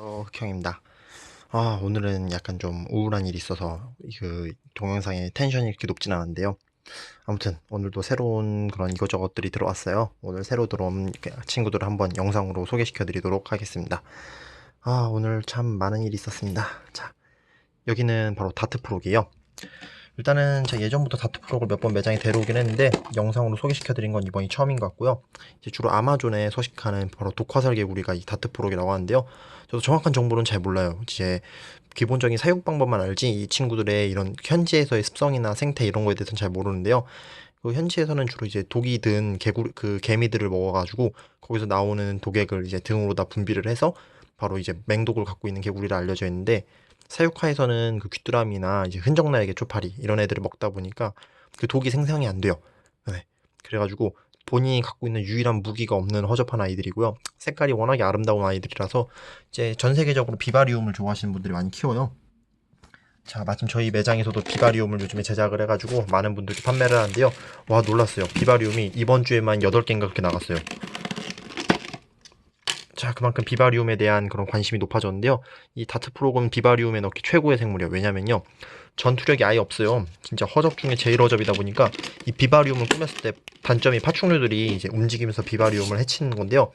흑형입니다. 아, 오늘은 약간 좀 우울한 일이 있어서 그 동영상에 텐션이 이렇게 높진 않은데요. 아무튼 오늘도 새로운 그런 이것저것들이 들어왔어요. 오늘 새로 들어온 친구들을 한번 영상으로 소개시켜 드리도록 하겠습니다. 아, 오늘 참 많은 일이 있었습니다. 자, 여기는 바로 다트 프로기예요. 일단은 제가 예전부터 다트 프로를 몇 번 매장에 데려오긴 했는데 영상으로 소개시켜 드린 건 이번이 처음인 것 같고요. 이제 주로 아마존에 서식하는 바로 독화살 개구리가 이 다트 프로기라고 하는데요. 저도 정확한 정보는 잘 몰라요. 이제 기본적인 사육 방법만 알지 이 친구들의 이런 현지에서의 습성이나 생태 이런 거에 대해서는 잘 모르는데요. 그 현지에서는 주로 이제 독이 든 개구리 그 개미들을 먹어가지고 거기서 나오는 독액을 이제 등으로 다 분비를 해서 바로 이제 맹독을 갖고 있는 개구리라 알려져 있는데 사육하에서는 그 귀뚜라미나 이제 흔적나에게 쪼파리 이런 애들을 먹다 보니까 그 독이 생성이 안 돼요. 네. 그래가지고 본인이 갖고 있는 유일한 무기가 없는 허접한 아이들이고요. 색깔이 워낙에 아름다운 아이들이라서 이제 전 세계적으로 비바리움을 좋아하시는 분들이 많이 키워요. 자, 마침 저희 매장에서도 비바리움을 요즘에 제작을 해가지고 많은 분들이 판매를 하는데요. 와, 놀랐어요. 비바리움이 이번 주에만 8개인가 그렇게 나갔어요. 자, 그만큼 비바리움에 대한 그런 관심이 높아졌는데요. 이 다트 프로그는 비바리움에 넣기 최고의 생물이에요. 왜냐면요. 전투력이 아예 없어요. 진짜 허접 중에 제일 허접이다 보니까 이 비바리움을 꾸몄을 때 단점이 파충류들이 이제 움직이면서 비바리움을 해치는 건데요.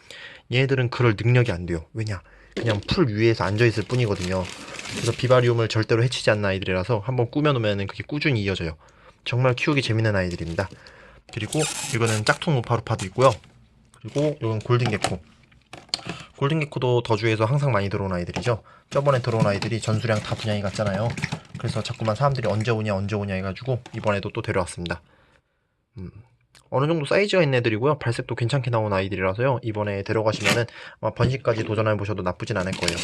얘네들은 그럴 능력이 안 돼요. 왜냐? 그냥 풀 위에서 앉아 있을 뿐이거든요. 그래서 비바리움을 절대로 해치지 않는 아이들이라서 한번 꾸며놓으면 그게 꾸준히 이어져요. 정말 키우기 재밌는 아이들입니다. 그리고 이거는 짝퉁 우파루파도 있고요. 그리고 이건 골든 게코. 골든 게코도 더주에서 항상 많이 들어온 아이들이죠. 저번에 들어온 아이들이 전수량 다 분양이 갔잖아요. 그래서 자꾸만 사람들이 언제 오냐 언제 오냐 해가지고 이번에도 또 데려왔습니다. 음, 어느 정도 사이즈가 있는 애들이고요. 발색도 괜찮게 나온 아이들이라서요. 이번에 데려가시면은 아마 번식까지 도전해 보셔도 나쁘진 않을 거예요.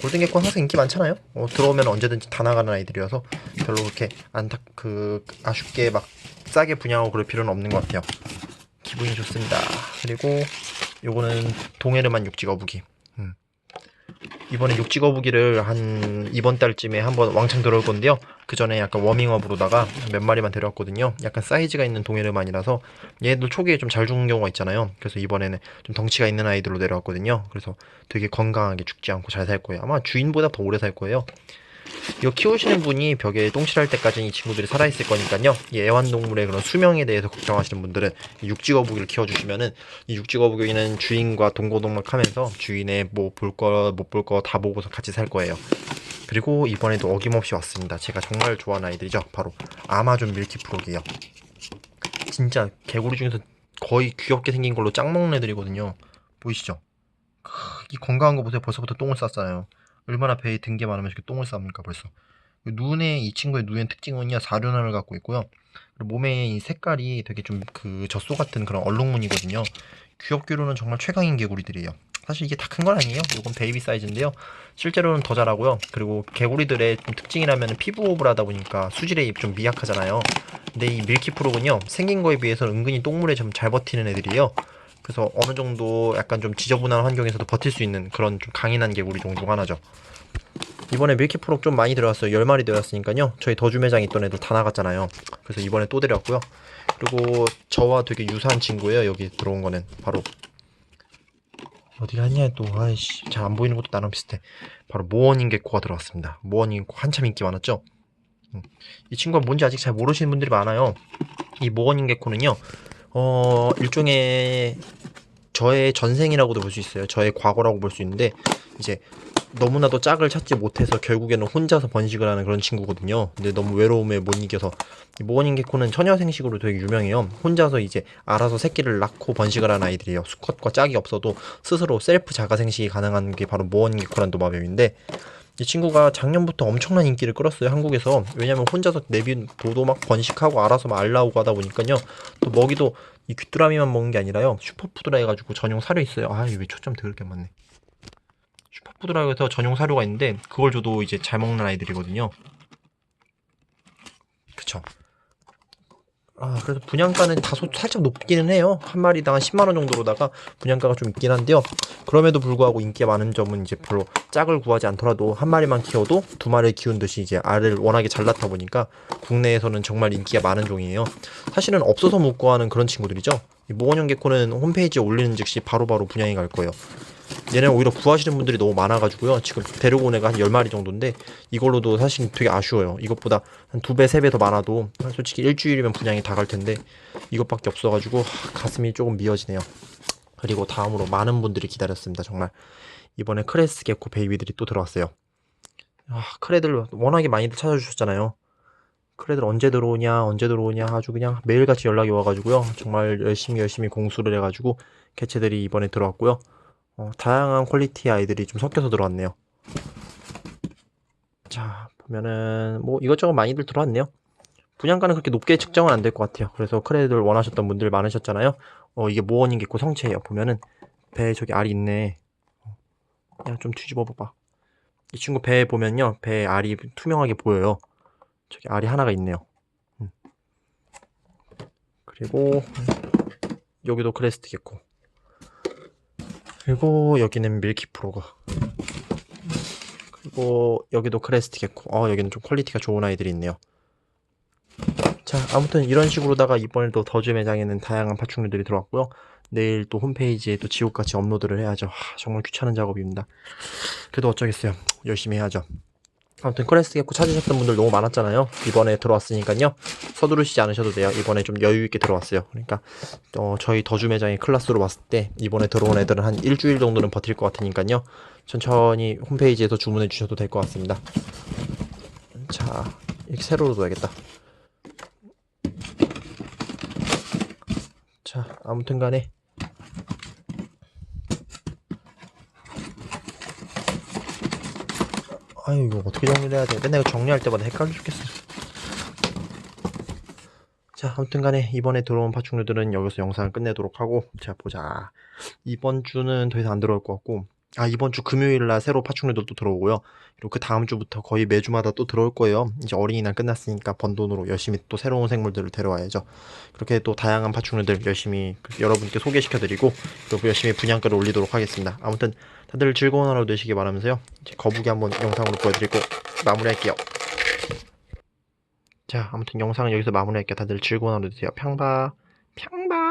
골든 게코는 항상 인기 많잖아요. 어, 들어오면 언제든지 다 나가는 아이들이어서 별로 그렇게 안타 그 아쉽게 막 싸게 분양하고 그럴 필요는 없는 것 같아요. 기분이 좋습니다. 그리고 요거는 동해르만 육지거북이. 음. 이번에 육지거북이를 한 이번 달쯤에 한번 왕창 들어올 건데요. 그 전에 약간 워밍업으로다가 몇 마리만 데려왔거든요. 약간 사이즈가 있는 동해르만이라서 얘들 초기에 좀 잘 죽는 경우가 있잖아요. 그래서 이번에는 좀 덩치가 있는 아이들로 데려왔거든요. 그래서 되게 건강하게 죽지 않고 잘 살 거예요. 아마 주인보다 더 오래 살 거예요. 이거 키우시는 분이 벽에 똥칠할 때까지는 이 친구들이 살아있을 거니까요. 이 애완동물의 그런 수명에 대해서 걱정하시는 분들은 이 육지거북이를 키워주시면은 이 육지거북이는 주인과 동고동락 하면서 주인의 뭐 볼 거 못 볼 거 다 보고서 같이 살 거예요. 그리고 이번에도 어김없이 왔습니다. 제가 정말 좋아하는 아이들이죠. 바로 아마존 밀키프로기예요. 진짜 개구리 중에서 거의 귀엽게 생긴 걸로 짱 먹는 애들이거든요. 보이시죠? 크, 이 건강한 거 보세요. 벌써부터 똥을 쌌잖아요. 얼마나 배에 든 게 많으면 이렇게 똥을 쌉니까 벌써? 눈에 이 친구의 눈의 특징은요 사륜함을 갖고 있고요. 그리고 몸에 이 색깔이 되게 좀 그 젖소 같은 그런 얼룩무늬거든요. 귀엽기로는 정말 최강인 개구리들이에요. 사실 이게 다 큰 건 아니에요. 이건 베이비 사이즈인데요. 실제로는 더 자라고요. 그리고 개구리들의 좀 특징이라면 피부 하다 보니까 수질에 좀 미약하잖아요. 근데 이 밀키프로군요 생긴 거에 비해서 은근히 똥물에 좀 잘 버티는 애들이에요 그래서 어느 정도 약간 좀 지저분한 환경에서도 버틸 수 있는 그런 좀 강인한 개구리 종중 하나죠. 이번에 밀키프록 좀 많이 들어왔어요. 10마리 들어왔으니까요. 저희 더주 매장에 있던 애들 다 나갔잖아요. 그래서 이번에 또 데려왔고요. 그리고 저와 되게 유사한 친구예요. 여기 들어온 거는 바로 어디 갔냐 또 아이씨 잘 안 보이는 것도 나랑 비슷해. 바로 모어닝 개코가 들어왔습니다. 개코 한참 인기 많았죠. 음. 이 친구가 뭔지 아직 잘 모르시는 분들이 많아요. 이 모어닝 개코는요. 어, 일종의 저의 전생이라고도 볼 수 있어요. 저의 과거라고 볼 수 있는데 이제 너무나도 짝을 찾지 못해서 결국에는 혼자서 번식을 하는 그런 친구거든요. 근데 너무 외로움에 못 이겨서 모어닝 개코는 처녀 생식으로 되게 유명해요. 혼자서 이제 알아서 새끼를 낳고 번식을 하는 아이들이에요. 수컷과 짝이 없어도 스스로 셀프 자가 생식이 가능한 게 바로 모어닝 개코란 도마뱀인데 이 친구가 작년부터 엄청난 인기를 끌었어요 한국에서. 왜냐면 혼자서 내비둬도 막 번식하고 알아서 막알 나오고 하다 보니까요. 또 먹이도 이 귀뚜라미만 먹는 게 아니라요. 슈퍼푸드라 해가지고 전용 사료 있어요. 아왜 초점 더럽게 많네. 슈퍼푸드라 해서 전용 사료가 있는데 그걸 줘도 이제 잘 먹는 아이들이거든요. 그쵸 아, 그래서 분양가는 다소 살짝 높기는 해요. 한 마리당 한 10만원 정도로다가 분양가가 좀 있긴 한데요. 그럼에도 불구하고 인기가 많은 점은 이제 별로 짝을 구하지 않더라도 한 마리만 키워도 두 마리를 키운 듯이 이제 알을 워낙에 잘 낳다 보니까 국내에서는 정말 인기가 많은 종이에요. 사실은 없어서 못 구하는 그런 친구들이죠. 이 모건형 개코는 홈페이지에 올리는 즉시 바로바로 분양이 갈 거예요. 얘는 오히려 구하시는 분들이 너무 많아가지고요. 지금 데리고 온 애가 한 10마리 정도인데 이걸로도 사실 되게 아쉬워요. 이것보다 한 두 배, 세 배 더 많아도 솔직히 일주일이면 분양이 다 갈 텐데 이것밖에 없어가지고 하, 가슴이 조금 미어지네요. 그리고 다음으로 많은 분들이 기다렸습니다. 정말 이번에 크레스 개코 베이비들이 또 들어왔어요. 아, 크레들 워낙에 많이들 찾아주셨잖아요. 크레들 언제 들어오냐, 언제 들어오냐 아주 그냥 매일같이 연락이 와가지고요. 정말 열심히 열심히 공수를 해가지고 개체들이 이번에 들어왔고요. 어, 다양한 퀄리티의 아이들이 좀 섞여서 들어왔네요. 자, 보면은 뭐 이것저것 많이들 들어왔네요. 분양가는 그렇게 높게 측정은 안 될 것 같아요. 그래서 크레들 원하셨던 분들 많으셨잖아요. 어, 이게 모원인 게 있고 성체예요. 보면은 배에 저기 알이 있네. 그냥 좀 뒤집어 봐봐. 이 친구 배에 보면요. 배에 알이 투명하게 보여요. 저기 알이 하나가 있네요. 음. 그리고 여기도 크레스트겠고. 그리고 여기는 밀키 프로가. 그리고 여기도 크레스트겠고. 어, 여기는 좀 퀄리티가 좋은 아이들이 있네요. 자, 아무튼 이런 식으로다가 이번에도 더즈 매장에는 다양한 파충류들이 들어왔고요. 내일 또 홈페이지에 또 지옥같이 업로드를 해야죠. 하, 정말 귀찮은 작업입니다. 그래도 어쩌겠어요. 열심히 해야죠. 아무튼 개코 찾으셨던 분들 너무 많았잖아요. 이번에 들어왔으니까요. 서두르시지 않으셔도 돼요. 이번에 좀 여유 있게 들어왔어요. 그러니까 어, 저희 더주 매장의 클라스로 봤을 때 이번에 들어온 애들은 한 일주일 정도는 버틸 것 같으니까요. 천천히 홈페이지에서 주문해 주셔도 될 것 같습니다. 자, 이렇게 세로로 둬야겠다. 자, 아무튼 간에 아유 이거 어떻게 정리를 해야 돼? 맨날 이거 정리할 때마다 헷갈려 죽겠어. 자 아무튼 간에 이번에 들어온 파충류들은 여기서 영상을 끝내도록 하고 자 보자. 이번 주는 더 이상 안 들어올 것 같고 아 이번 주 금요일 날 새로 파충류들도 들어오고요. 그리고 그 다음 주부터 거의 매주마다 또 들어올 거예요. 이제 어린이날 끝났으니까 번 돈으로 열심히 또 새로운 생물들을 데려와야죠. 그렇게 또 다양한 파충류들 열심히 여러분께 소개시켜드리고 또 열심히 분양가를 올리도록 하겠습니다. 아무튼 다들 즐거운 하루 되시기 바라면서요. 이제 거북이 한번 영상으로 보여드리고 마무리할게요. 자 아무튼 영상은 여기서 마무리할게요. 다들 즐거운 하루 되세요. 평바 평바